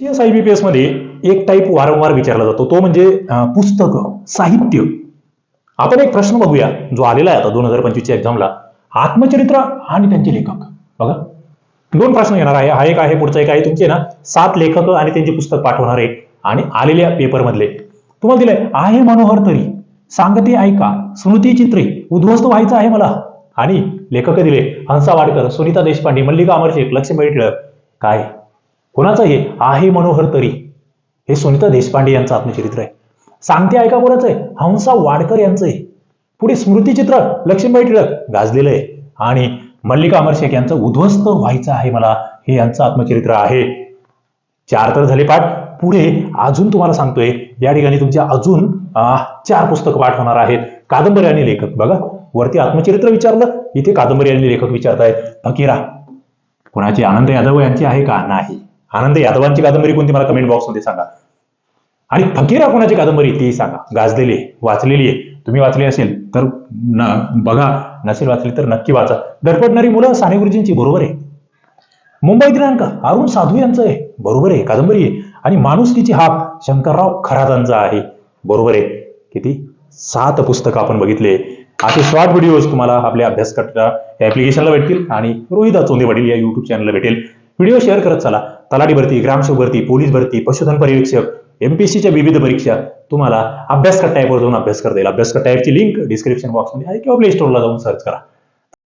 S I B P एसमध्ये एक type वारंवार विचारला जातो. तो म्हणजे पुस्तक पुस्तकं साहित्य. आपण एक प्रश्न बघूया जो आलेला आहे आता दोन हजार पंचवीसच्या एक्झामला आत्मचरित्र आणि त्यांचे लेखक. बघा. दोन प्रश्न येणार आहे. हा एक आहे पुढचा एक आहे. तुमचे ना सात लेखक आणि त्यांचे पुस्तक पाठवणार आहे आणि आलेल्या पेपरमधले तुम्हाला दिलंय आहे मनोहर तरी. सांगते ऐका. स्मृती चित्रे. उद्ध्वस्त व्हायचं आहे मला. आणि लेखक दिले हंसा वाडकर सुनीता देशपांडे मल्लिका अमरशेख लक्ष्मी टिळक काय? कोणाचं हे? आहे मनोहर तरी. हे सुनीता देशपांडे यांचं आत्मचरित्र आहे. सांगते ऐका कोणाचं आहे? हंसा वाडकर यांचं आहे. पुढे स्मृतिचित्र लक्ष्मीबाई टिळक गाजलेलं आहे. आणि मल्लिका अमरशेख यांचं उद्ध्वस्त व्हायचं आहे मला. हे यांचं आत्मचरित्र आहे. चार तर झाले पाठ. पुढे अजून तुम्हाला सांगतोय या ठिकाणी तुमच्या अजून चार पुस्तकं पाठ होणार आहेत. कादंबरी आणि लेखक. बघा वरती आत्मचरित्र विचारलं इथे कादंबरी आणि लेखक विचारतायत. फकीरा कोणाची आनंद यादव यांची आहे का? नाही. आनंद यादवांची कादंबरी कोणती मला कमेंट बॉक्समध्ये सांगा. आणि फकीरा कोणाची कादंबरी ती सांगा. गाजलेली आहे वाचलेली आहे. तुम्ही वाचली असेल तर न बघा. नसेल वाचली तर नक्की वाचा. दरपडणारी मुलं साने गुरुजींची बरोबर आहे. मुंबई दिनांक अरुण साधू यांचं आहे. बरोबर आहे कादंबरी आहे. आणि माणुसकीची हाक शंकरराव खरातांचा आहे. बरोबर आहे. किती? सात पुस्तकं आपण बघितले. असे शॉर्ट व्हिडिओज तुम्हाला आपल्या अभ्यासकर्ता या ऍप्लिकेशनला भेटतील आणि रोहित चोंदे वडील या युट्यूब चॅनलला भेटेल. व्हिडिओ शेअर करत चला. तलाठी भरती ग्रामसेवक भरती पोलीस भरती पशुधन पर्यवेक्षक एमपीसीच्या विविध परीक्षा. तुम्हाला अभ्यास कट्टा टाईपवर जाऊन अभ्यास करता येईल अभ्यास कट्टा ॲपची लिंक डिस्क्रिप्शन बॉक्समध्ये आहे किंवा प्ले स्टोरला जाऊन सर्च करा.